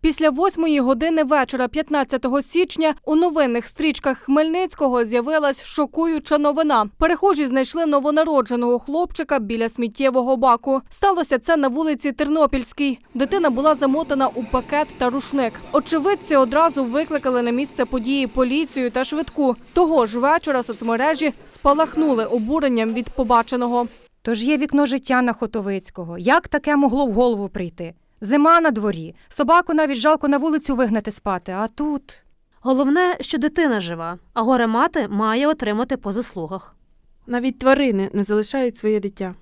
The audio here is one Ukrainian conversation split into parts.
Після восьмої години вечора, 15 січня, у новинних стрічках Хмельницького з'явилась шокуюча новина. Перехожі знайшли новонародженого хлопчика біля сміттєвого баку. Сталося це на вулиці Тернопільській. Дитина була замотана у пакет та рушник. Очевидці одразу викликали на місце події поліцію та швидку. Того ж вечора соцмережі спалахнули обуренням від побаченого. Тож є вікно життя на Хотовицького. Як таке могло в голову прийти? Зима на дворі. Собаку навіть жалко на вулицю вигнати спати, а тут. Головне, що дитина жива, а горе мати має отримати по заслугах. Навіть тварини не залишають своє дитя.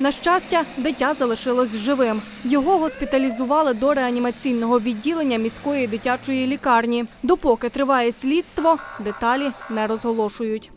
На щастя, дитя залишилось живим. Його госпіталізували до реанімаційного відділення міської дитячої лікарні. Допоки триває слідство, деталі не розголошують.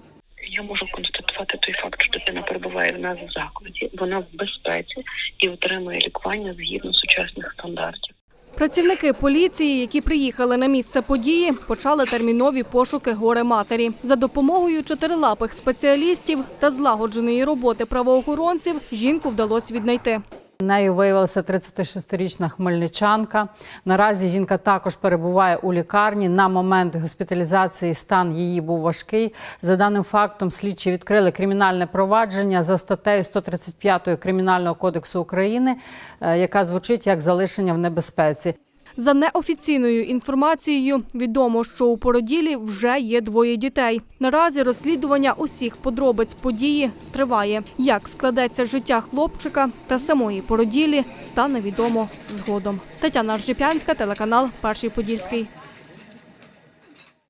Я можу констатувати той факт, що дитина перебуває в нас в закладі, вона в безпеці і отримує лікування згідно сучасних стандартів. Працівники поліції, які приїхали на місце події, почали термінові пошуки горе матері. За допомогою чотирилапих спеціалістів та злагодженої роботи правоохоронців жінку вдалося віднайти. Нею виявилася 36-річна хмельничанка. Наразі жінка також перебуває у лікарні. На момент госпіталізації стан її був важкий. За даним фактом, слідчі відкрили кримінальне провадження за статтею 135 Кримінального кодексу України, е, яка звучить як залишення в небезпеці. За неофіційною інформацією, відомо, що у породілі вже є двоє дітей. Наразі розслідування усіх подробиць події триває. Як складеться життя хлопчика та самої породілі, стане відомо згодом. Тетяна Ржепянська, телеканал Перший Подільський.